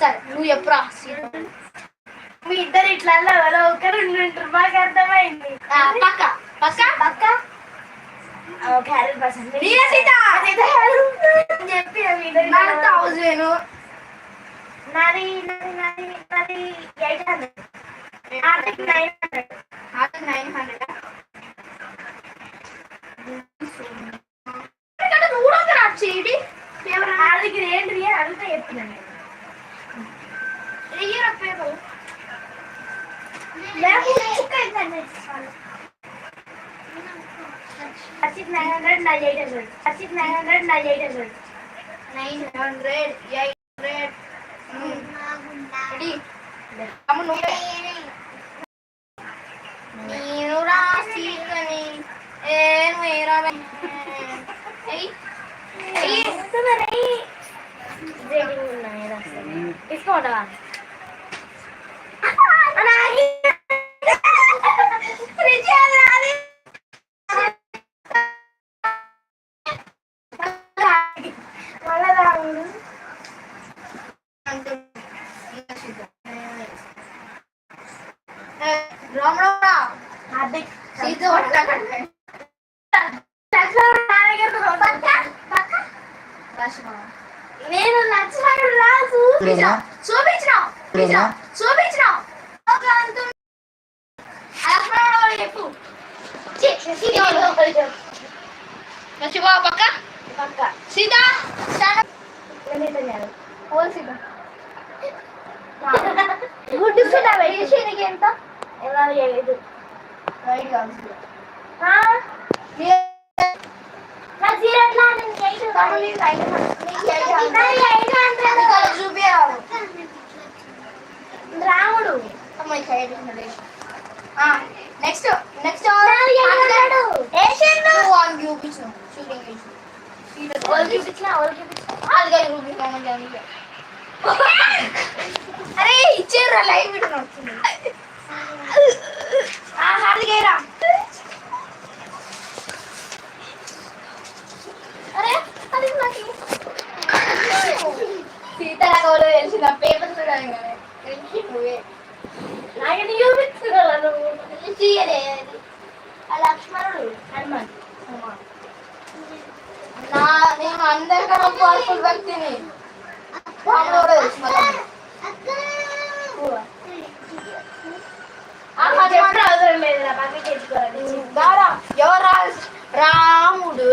సరే నువ్వు ఎప్పుడు మీ ఇద్దరు ఇట్లా ఎవరో ఒకరు మాకు అర్థమైంది. పక్క పక్క. పక్క. థౌజండ్. నాది నాది నాది నాది eight hundred. ఆర్థిక్ nine hundred. Nine hundred? Asif 900 98 result. Asif 900 98 result. 900 800. Hmm. Ready? Kamu nunggu. Nira sikani. Eh, Nira. Hey. Hey. Hey. जे अंगूर नहीं रख सकते इसको हटा ఇప్పుడేనా? చూపించినావు ఒక అంతం లక్ష్మణుడు చెప్పు మర్చిపో పక్క పక్క సీత స్టాండ్ ఓ సీత గుడ్డు సీత వేసి నీకు ఎంత ఎలా లేదు రైట్ కాదు ఆ? రాముడు. నెక్స్ట్ నెక్స్ట్ చూపించు షూటింగ్ చూపించిన అరే ఇచ్చేరా లైవ్ వీడియో నడుస్తుంది. ఆ హార్దికేరా అరే అది నాకు సీతారాగంలో తెలిసిన పేపర్ చూడాలి కదా నువ్వే నాయన చూపించగల నువ్వు తీయలే ఆ లక్ష్మణుడు హనుమాన్ నా నేను అందరికన్నా పవర్ఫుల్ వ్యక్తిని రాముడు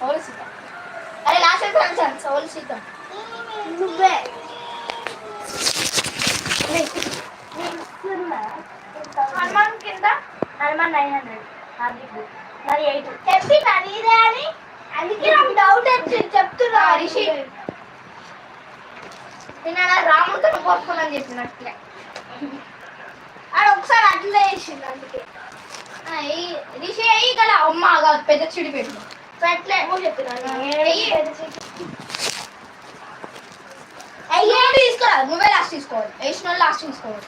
ఓలు సీత అరే లాస్ట్ ఓలు సీత నువ్వే. హనుమాన్ కింద? హనుమాన్ నైన్ హండ్రెడ్ హార్దిక్ నాది ఎయిట్ చెప్పి నీదే అని? అందుకే నాకు డౌట్ వచ్చింది చెప్తున్నా. రిషి. నేను అలా రాముడితో కోరుకున్నాను చెప్పినట్లే ఆడ ఒకసారి అట్లే వేసింది అందుకే. రిషి అయ్యి గల అమ్మ కాదు పెద్ద చిడి తీసుకురా? నువ్వే లాస్ట్ తీసుకోవాలి. వేసిన లాస్ట్ తీసుకోవాలి.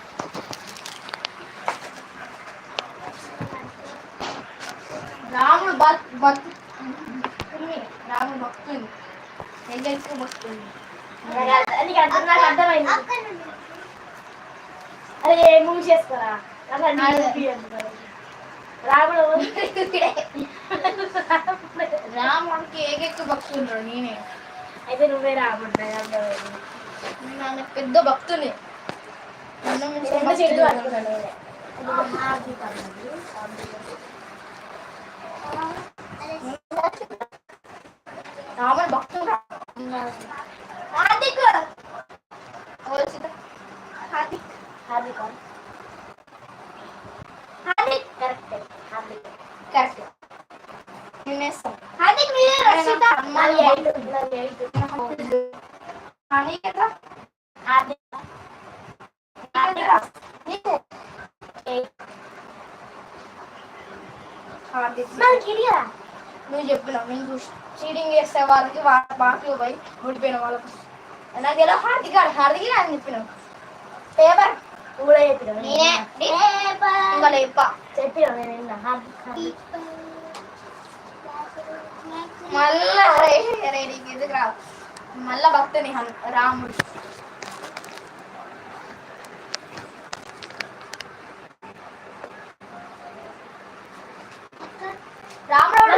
రాముడు బత్ రాముడు నీకు అర్థం నాకు అర్థమైంది. అరే మూవ్ చేసుకోరా. రాముడు రాముడికి ఏకెక్కువ భక్తుండ్రు నేనే. అయితే నువ్వే రాముడు. నేను పెద్ద భక్తుని. నన్ను మించిన రెండు చెట్లు భక్తుడు పట్టుకున్నాను ఎవరు? నేనే. హార్దిక్ అన్నది. రాముడు భక్తుడు హార్దిక్ హార్దిక్ హార్దిక్ ఆ? హార్దిక్ కరెక్టే హార్దిక్ కరెక్ట్ నేనేస్తాను హార్దిక్ మీరే రక్షిత నాది ఎయిట్ నాది ఎయిట్ హాని కదా హార్దిక్ హార్దిక్ నీకు నువ్వు చెప్పినావు నేను చీటింగ్ చేస్తే వాళ్ళకి వాళ్ళ బాట్లు పోయి ఓడిపోయిన వాళ్ళకు నాకు ఎలా హార్దిక్ ఆడు హార్దిక్ అని చెప్పినావు పేపర్ కూడా చెప్పినావు నేనే ఇంకా నేను హార్దిక్ హార్దిక్ మళ్ళా రే రే నీకు ఎందుకు రా. మళ్ళా భక్తుని రాముడు. రాముడు.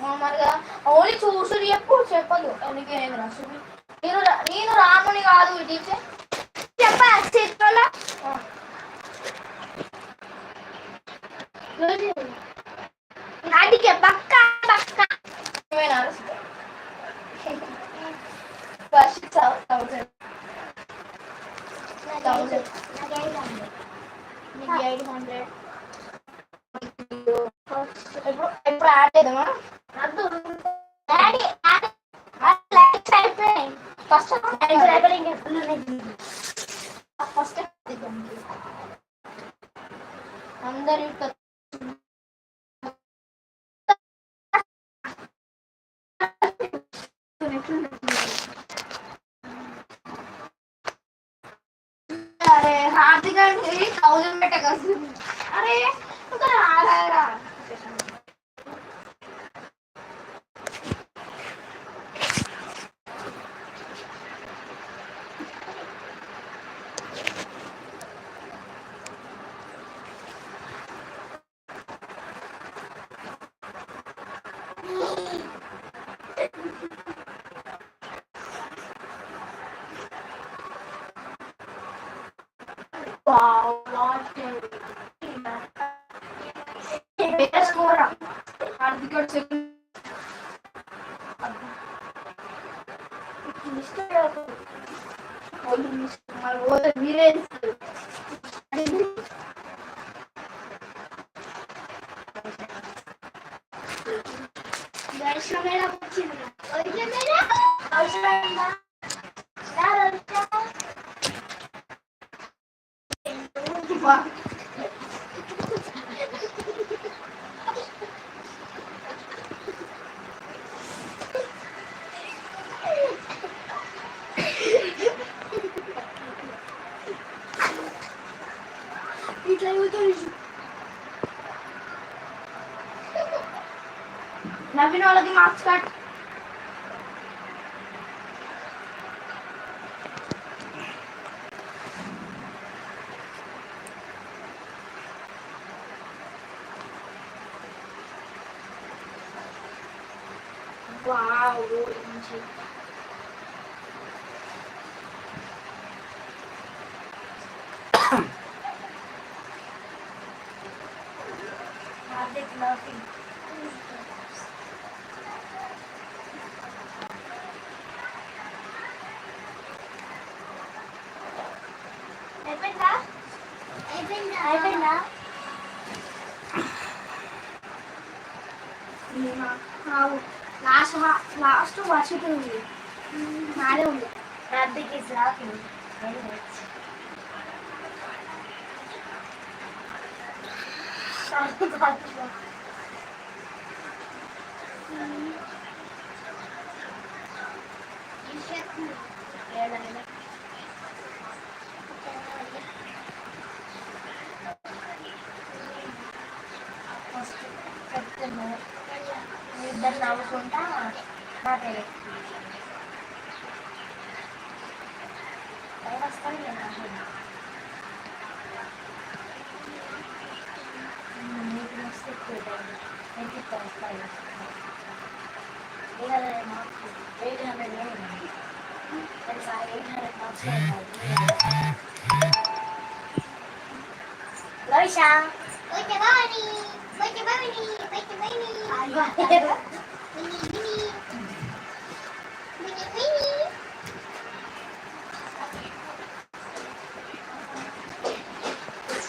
మామూలుగా ఓన్లీ చూసుడు చెప్పు చెప్పదు. రా చూపి నేను నేను రాముని కాదు టీచర్. చెప్పా చిత్రంలో నాటికే పక్క పక్క నువ్వేనా ఫస్ట్ థౌసండ్ ఎప్పుడు యాడ్ చేద్దామా first first Wow, Beres orang. Hardikar second. Mister aku. Oh, Mister Malvo, Miren. Guys, kamera kucing. Oh, kamera. Harus kamera. Sekarang kita Hang అయిపోయిందా? అయిపోయిందా లాస్ట్ లాస్ట్ వర్షిప్ ఉంది నాడే ఉంది రద్దీకి సాకు ఫస్ట్ చెప్తాను వస్తాను ఇవాళ మార్క్స్ ఎయిట్ హండ్రెడ్ తెలుసా eight hundred marks లోయిషా Bye bye. Bye Bye-bye.